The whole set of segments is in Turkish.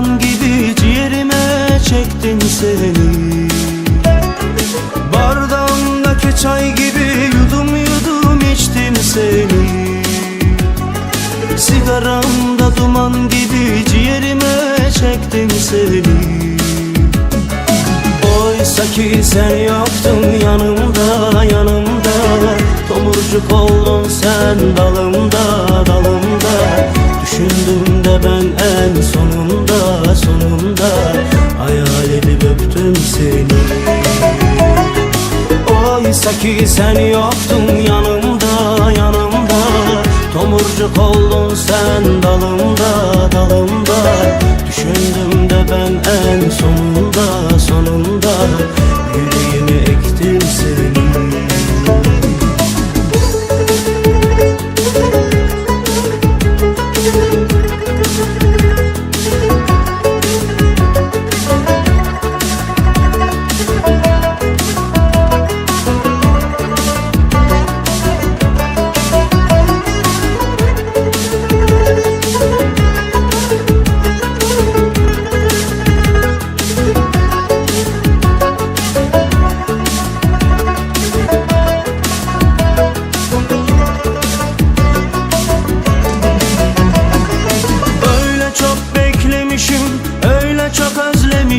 duman gibi ciğerime çektin seni. Bardağımdaki çay gibi yudum yudum içtim seni. Sigaramda duman gibi ciğerime çektin seni. Oysa ki sen yoktun yanımda yanımda. Tomurcuk oldun sen dalımda dalımda. Düşündüm de ben en sonunda Oysa ki sen yoktun yanımda yanımda. Tomurcuk oldun sen dalımda dalımda. Düşündüm de ben en sonunda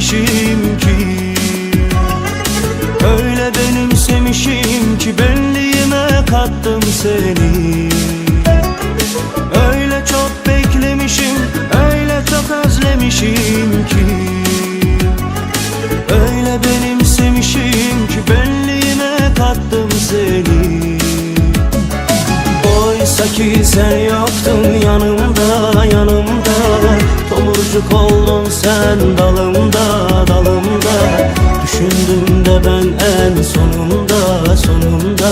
özlemişim ki Öyle benimsemişim ki benliğime kattım seni. Öyle çok beklemişim, öyle çok özlemişim ki. Öyle benimsemişim ki benliğime kattım seni. Oysa ki sen yoktun yanımda Tomurcuk oldun sen dalımda dalımda. Düşündüm de ben en sonunda sonunda.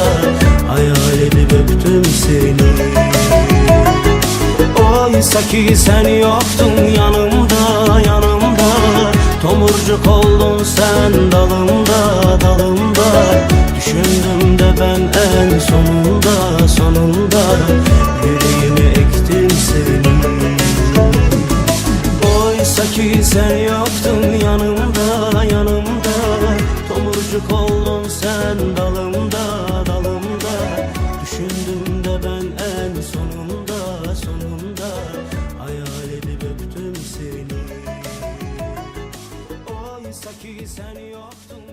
Hayal edip öptüm seni. Oysa ki sen yoktun yanımda sen yoktun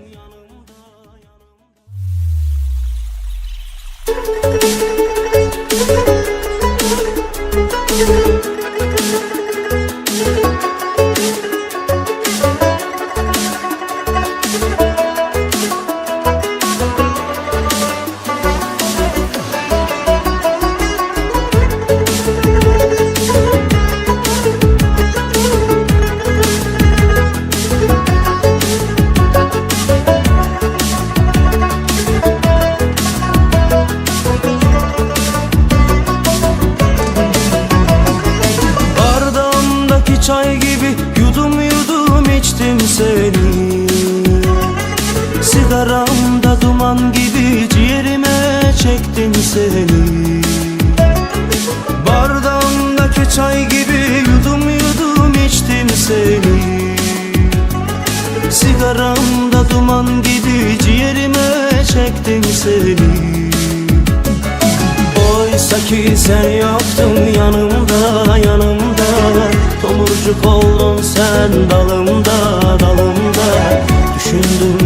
Duman gibi ciğerime çektin seni. Bardağımdaki çay gibi yudum yudum içtim seni. Sigaramda duman gibi ciğerime çektin seni. Oysa ki sen yoktun yanımda yanımda. Tomurcuk oldun sen dalımda dalımda. Düşündüm